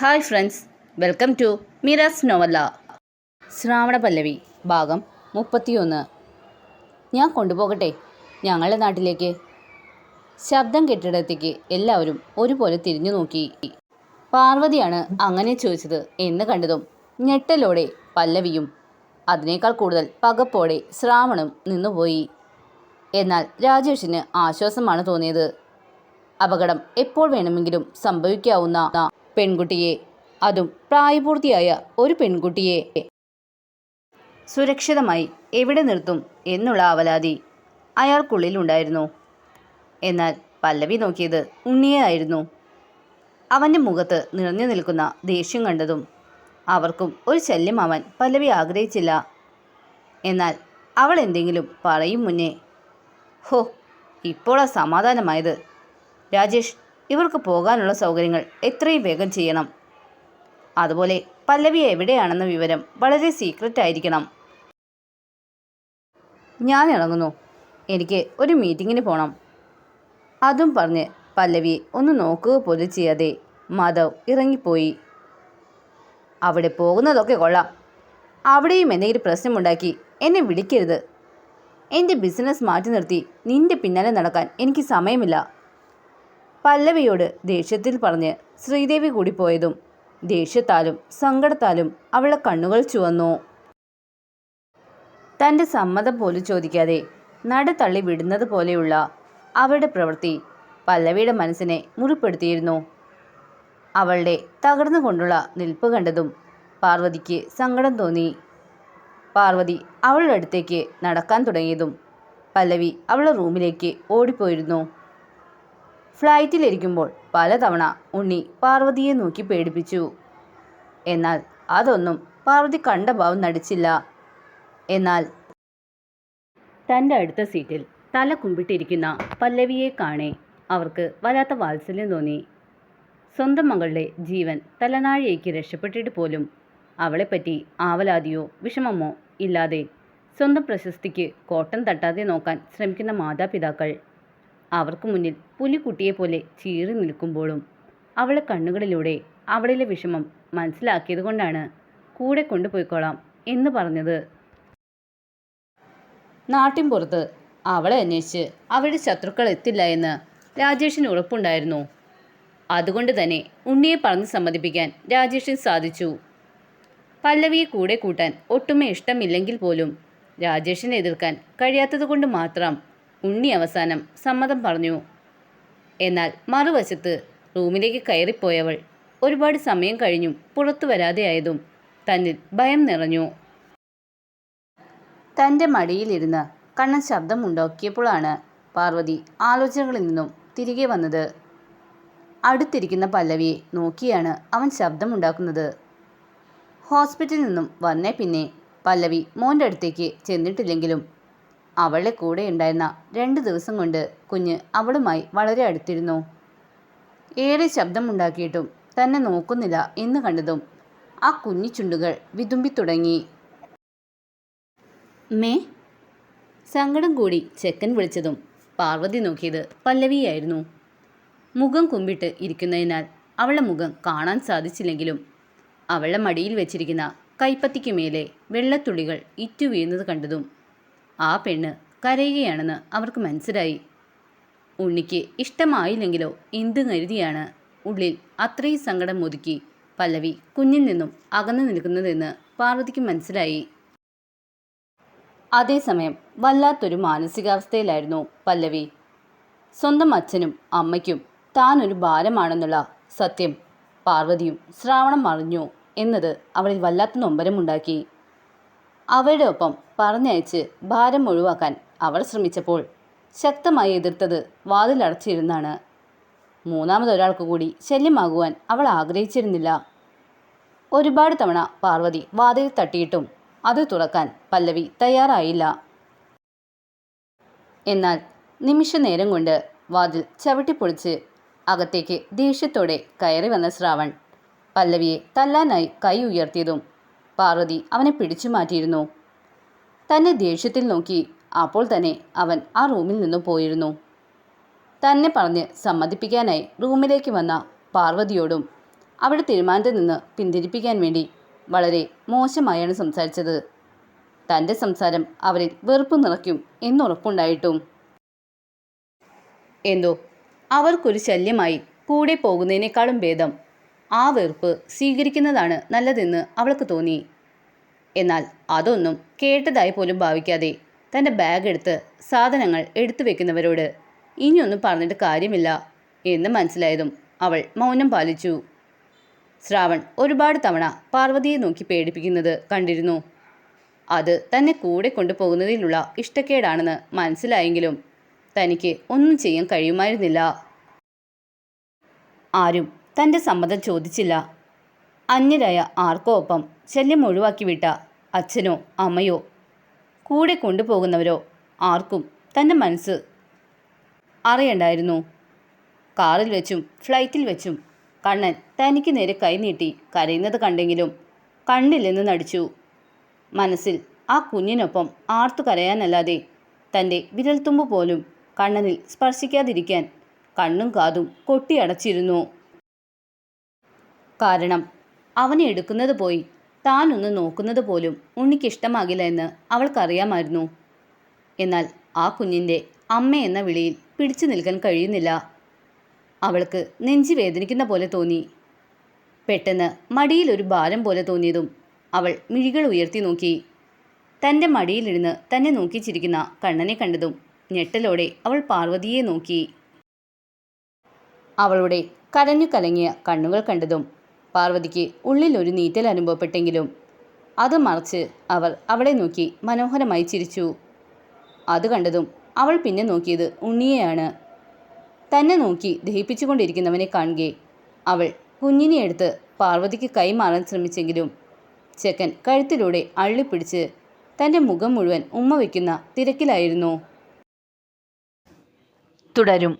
Hi friends welcome to Miras novella. Shravana Pallavi ഭാഗം മുപ്പത്തിയൊന്ന്. ഞാൻ കൊണ്ടുപോകട്ടെ ഞങ്ങളുടെ നാട്ടിലേക്ക്. ശബ്ദം കെട്ടിടത്തേക്ക് എല്ലാവരും ഒരുപോലെ തിരിഞ്ഞു നോക്കി. പാർവതിയാണ് അങ്ങനെ ചോദിച്ചത് എന്ന് കണ്ടതും ഞെട്ടലോടെ പല്ലവിയും അതിനേക്കാൾ കൂടുതൽ പകപ്പോടെ ശ്രാവണും നിന്നുപോയി. എന്നാൽ രാജേഷിന് ആശ്വാസമാണ് തോന്നിയത്. അപകടം എപ്പോൾ വേണമെങ്കിലും സംഭവിക്കാവുന്ന പെൺകുട്ടിയെ. അതും പ്രായപൂർത്തിയായ ഒരു പെൺകുട്ടിയെ. സുരക്ഷിതമായി എവിടെ നിർത്തും എന്നുള്ള അവലാതി അയാൾക്കുള്ളിലുണ്ടായിരുന്നു എന്നാൽ പല്ലവി നോക്കിയത് ഉണ്ണിയെ ആയിരുന്നു. അവന്റെ മുഖത്ത് നിറഞ്ഞു നിൽക്കുന്ന ദേഷ്യം കണ്ടതും അവർക്കും ഒരു ശല്യമാവാൻ പല്ലവി ആഗ്രഹിച്ചില്ല. എന്നാൽ അവൾ എന്തെങ്കിലും പറയും മുന്നേ ഹോ ഇപ്പോഴാ സമാധാനമായത്. രാജേഷ് ഇവർക്ക് പോകാനുള്ള സൗകര്യങ്ങൾ എത്രയും വേഗം ചെയ്യണം. അതുപോലെ പല്ലവി എവിടെയാണെന്ന വിവരം വളരെ സീക്രറ്റ് ആയിരിക്കണം. ഞാൻ ഇറങ്ങുന്നു. എനിക്ക് ഒരു മീറ്റിങ്ങിന് പോകണം അതും പറഞ്ഞ് പല്ലവി ഒന്ന് നോക്കുക പോലും ചെയ്യാതെ മാധവ് ഇറങ്ങിപ്പോയി. അവിടെ പോകുന്നതൊക്കെ കൊള്ളാം. അവിടെയും എന്തെങ്കിലും പ്രശ്നമുണ്ടാക്കി എന്നെ വിളിക്കരുത്. എന്റെ ബിസിനസ് മാറ്റി നിർത്തി നിന്റെ പിന്നാലെ നടക്കാൻ എനിക്ക് സമയമില്ല. പല്ലവിയോട് ദേഷ്യത്തിൽ പറഞ്ഞ് ശ്രീദേവി കൂടി പോയതും ദേഷ്യത്താലും സങ്കടത്താലും അവളെ കണ്ണുകൾ ചുവന്നു. തന്റെ സമ്മതം പോലും ചോദിക്കാതെ നട തള്ളി വിടുന്നത് പോലെയുള്ള അവളുടെ പ്രവൃത്തി പല്ലവിയുടെ മനസ്സിനെ മുറിപ്പെടുത്തിയിരുന്നു. അവളുടെ തകർന്നുകൊണ്ടുള്ള നിൽപ്പ് കണ്ടതും പാർവതിക്ക് സങ്കടം തോന്നി. പാർവതി അവളുടെ അടുത്തേക്ക് നടക്കാൻ തുടങ്ങിയതും പല്ലവി അവളുടെ റൂമിലേക്ക് ഓടിപ്പോയിരുന്നു. ഫ്ലൈറ്റിലിരിക്കുമ്പോൾ പലതവണ ഉണ്ണി പാർവതിയെ നോക്കി പേടിപ്പിച്ചു. എന്നാൽ അതൊന്നും പാർവതി കണ്ട ഭാവം നടിച്ചില്ല. എന്നാൽ തന്റെ അടുത്ത സീറ്റിൽ തല കുമ്പിട്ടിരിക്കുന്ന പല്ലവിയെ കാണേ അവർക്ക് വല്ലാത്ത വാത്സല്യം തോന്നി. സ്വന്തം മകളുടെ ജീവൻ തലനാഴിയേക്ക് രക്ഷപ്പെട്ടിട്ട് പോലും അവളെപ്പറ്റി ആവലാതിയോ വിഷമമോ ഇല്ലാതെ സ്വന്തം പ്രശസ്തിക്ക് കോട്ടം തട്ടാതെ നോക്കാൻ ശ്രമിക്കുന്ന മാതാപിതാക്കൾ അവർക്ക് മുന്നിൽ പുലിക്കുട്ടിയെ പോലെ ചീറി നിൽക്കുമ്പോഴും അവളെ കണ്ണുകളിലൂടെ അവളിലെ വിഷമം മനസ്സിലാക്കിയതുകൊണ്ടാണ് കൂടെ കൊണ്ടുപോയിക്കോളാം എന്ന് പറഞ്ഞത്. നാട്ടിൻപുറത്ത് അവളെ അന്വേഷിച്ച് അവരുടെ ശത്രുക്കൾ എത്തില്ല എന്ന് രാജേഷിന് ഉറപ്പുണ്ടായിരുന്നു. അതുകൊണ്ട് തന്നെ ഉണ്ണിയെ പറഞ്ഞ് സമ്മതിപ്പിക്കാൻ രാജേഷിന് സാധിച്ചു. പല്ലവിയെ കൂടെ കൂട്ടാൻ ഒട്ടുമേ ഇഷ്ടമില്ലെങ്കിൽ പോലും രാജേഷിനെ എതിർക്കാൻ കഴിയാത്തതുകൊണ്ട് മാത്രം ഉണ്ണി അവസാനം സമ്മതം പറഞ്ഞു. എന്നാൽ മറുവശത്ത് റൂമിലേക്ക് കയറിപ്പോയവൾ ഒരുപാട് സമയം കഴിഞ്ഞും പുറത്തു വരാതെയായതും തന്നിൽ ഭയം നിറഞ്ഞു. തന്റെ മടിയിലിരുന്ന് കണ്ണൻ ശബ്ദം ഉണ്ടാക്കിയപ്പോഴാണ് പാർവതി ആലോചനകളിൽ നിന്നും തിരികെ വന്നത്. അടുത്തിരിക്കുന്ന പല്ലവിയെ നോക്കിയാണ് അവൻ ശബ്ദമുണ്ടാക്കുന്നത് ഹോസ്പിറ്റലിൽ നിന്നും വന്നേ പിന്നെ പല്ലവി മോന്റെ അടുത്തേക്ക് ചെന്നിട്ടില്ലെങ്കിലും അവളുടെ കൂടെ ഉണ്ടായിരുന്ന രണ്ട് ദിവസം കൊണ്ട് കുഞ്ഞ് അവളുമായി വളരെ അടുത്തിരുന്നു. ഏറെ ശബ്ദമുണ്ടാക്കിയിട്ടും തന്നെ നോക്കുന്നില്ല എന്ന് കണ്ടതും ആ കുഞ്ഞി ചുണ്ടുകൾ വിതുമ്പി തുടങ്ങി. മേ സങ്കടം കൂടി ചെക്കൻ വിളിച്ചതും പാർവതി നോക്കിയത് പല്ലവിയായിരുന്നു. മുഖം കുമ്പിട്ട് ഇരിക്കുന്നതിനാൽ അവളുടെ മുഖം കാണാൻ സാധിച്ചില്ലെങ്കിലും അവളുടെ മടിയിൽ വെച്ചിരിക്കുന്ന കൈപ്പത്തിക്ക് മേലെ വെള്ളത്തുള്ളികൾ ഇറ്റു വീഴുന്നത് കണ്ടതും ആ പെണ്ണ് കരയുകയാണെന്ന് അവർക്ക് മനസ്സിലായി. ഉണ്ണിക്ക് ഇഷ്ടമായില്ലെങ്കിലോ എന്ത് കരുതിയാണ്? ഉള്ളിൽ അത്രയും സങ്കടം ഒതുക്കി പല്ലവി കുഞ്ഞിൽ നിന്നും അകന്നു നിൽക്കുന്നതെന്ന് പാർവതിക്ക് മനസ്സിലായി. അതേസമയം വല്ലാത്തൊരു മാനസികാവസ്ഥയിലായിരുന്നു പല്ലവി. സ്വന്തം അച്ഛനും അമ്മയ്ക്കും താൻ ഒരു ഭാരമാണെന്നുള്ള സത്യം പാർവതിയും ശ്രാവണം അറിഞ്ഞു എന്നത് അവളിൽ വല്ലാത്ത നൊമ്പരമുണ്ടാക്കി. അവരുടെ ഒപ്പം പറഞ്ഞയച്ച് ഭാരം ഒഴിവാക്കാൻ അവൾ ശ്രമിച്ചപ്പോൾ ശക്തമായി എതിർത്തത് വാതിലടച്ചിരുന്നാണ് മൂന്നാമതൊരാൾക്ക് കൂടി ശല്യമാകുവാൻ അവൾ ആഗ്രഹിച്ചിരുന്നില്ല. ഒരുപാട് തവണ പാർവതി വാതിൽ തട്ടിയിട്ടും അത് തുറക്കാൻ പല്ലവി തയ്യാറായില്ല. എന്നാൽ നിമിഷ നേരം കൊണ്ട് വാതിൽ ചവിട്ടിപ്പൊളിച്ച് അകത്തേക്ക് ദേഷ്യത്തോടെ കയറി വന്ന ശ്രാവൺ പല്ലവിയെ തല്ലാനായി കൈ ഉയർത്തിയതും പാർവതി അവനെ പിടിച്ചു മാറ്റിയിരുന്നു. തന്നെ ദേഷ്യത്തിൽ നോക്കി. അപ്പോൾ തന്നെ അവൻ ആ റൂമിൽ നിന്നും പോയിരുന്നു. തന്നെ പറഞ്ഞ് സമ്മതിപ്പിക്കാനായി റൂമിലേക്ക് വന്ന പാർവതിയോടും അവിടെ തീരുമാനത്തിൽ നിന്ന് പിന്തിരിപ്പിക്കാൻ വേണ്ടി വളരെ മോശമായാണ് സംസാരിച്ചത്. തന്റെ സംസാരം അവരിൽ വെറുപ്പ് നിറയ്ക്കും എന്നുറപ്പുണ്ടായിട്ടും. എന്തോ? അവർക്കൊരു ശല്യമായി കൂടെ പോകുന്നതിനേക്കാളും ഭേദം. ആ വെറുപ്പ് സ്വീകരിക്കുന്നതാണ് നല്ലതെന്ന് അവൾക്ക് തോന്നി. എന്നാൽ അതൊന്നും കേട്ടതായി പോലും ഭാവിക്കാതെ തന്റെ ബാഗ് എടുത്ത് സാധനങ്ങൾ എടുത്തു വെക്കുന്നവരോട് ഇനിയൊന്നും പറഞ്ഞിട്ട് കാര്യമില്ല എന്ന് മനസ്സിലായതും അവൾ മൗനം പാലിച്ചു. ശ്രാവൺ ഒരുപാട് തവണ പാർവതിയെ നോക്കി പേടിപ്പിക്കുന്നത് കണ്ടിരുന്നു. അത് തന്നെ കൂടെ കൊണ്ടുപോകുന്നതിലുള്ള ഇഷ്ടക്കേടാണെന്ന് മനസ്സിലായെങ്കിലും തനിക്ക് ഒന്നും ചെയ്യാൻ കഴിയുമായിരുന്നില്ല. ആരും തന്റെ സമ്മതം ചോദിച്ചില്ല. അന്യരായ ആർക്കോ ഒപ്പം ശല്യം ഒഴിവാക്കി വിട്ട അച്ഛനോ അമ്മയോ കൂടെ കൊണ്ടുപോകുന്നവരോ ആർക്കും തന്റെ മനസ്സ് അറിയണ്ടായിരുന്നു. കാറിൽ വെച്ചും ഫ്ലൈറ്റിൽ വെച്ചും കണ്ണൻ തനിക്ക് നേരെ കൈനീട്ടി കരയുന്നത് കണ്ടെങ്കിലും കണ്ണില്ലെന്ന് നടിച്ചു. മനസ്സിൽ ആ കുഞ്ഞിനൊപ്പം ആർത്തു കരയാനല്ലാതെ തന്റെ വിരൽത്തുമ്പ് പോലും കണ്ണനിൽ സ്പർശിക്കാതിരിക്കാൻ കണ്ണും കാതും കൊട്ടിയടച്ചിരുന്നു കാരണം അവനെ എടുക്കുന്നത് പോയി. താനൊന്ന് നോക്കുന്നത് പോലും ഉണ്ണിക്കിഷ്ടമാകില്ല എന്ന് അവൾക്കറിയാമായിരുന്നു. എന്നാൽ ആ കുഞ്ഞിന്റെ അമ്മ എന്ന വിളിയിൽ പിടിച്ചു നിൽക്കാൻ കഴിയുന്നില്ല. അവൾക്ക് നെഞ്ചി വേദനിക്കുന്ന പോലെ തോന്നി. പെട്ടെന്ന് മടിയിൽ ഒരു ഭാരം പോലെ തോന്നിയതും അവൾ മിഴികൾ ഉയർത്തി നോക്കി. തന്റെ മടിയിലിരുന്ന് തന്നെ നോക്കി ചിരിക്കുന്ന കണ്ണനെ കണ്ടതും ഞെട്ടലോടെ അവൾ പാർവതിയെ നോക്കി. അവളുടെ കരഞ്ഞു കലങ്ങിയ കണ്ണുകൾ കണ്ടതും പാർവതിക്ക് ഉള്ളിൽ ഒരു നീറ്റൽ അനുഭവപ്പെട്ടെങ്കിലും അത് മറച്ച് അവൾ അവളെ നോക്കി മനോഹരമായി ചിരിച്ചു. അത് കണ്ടതും അവൾ പിന്നെ നോക്കിയത് ഉണ്ണിയെയാണ്. തന്നെ നോക്കി ദഹിപ്പിച്ചുകൊണ്ടിരിക്കുന്നവനെ കാണുകെ അവൾ കുഞ്ഞിനെ എടുത്ത് പാർവതിക്ക് കൈമാറാൻ ശ്രമിച്ചെങ്കിലും ചെക്കൻ കഴുത്തിലൂടെ അള്ളിപ്പിടിച്ച് തന്റെ മുഖം മുഴുവൻ ഉമ്മ വയ്ക്കുന്ന തിരക്കിലായിരുന്നു. തുടരും.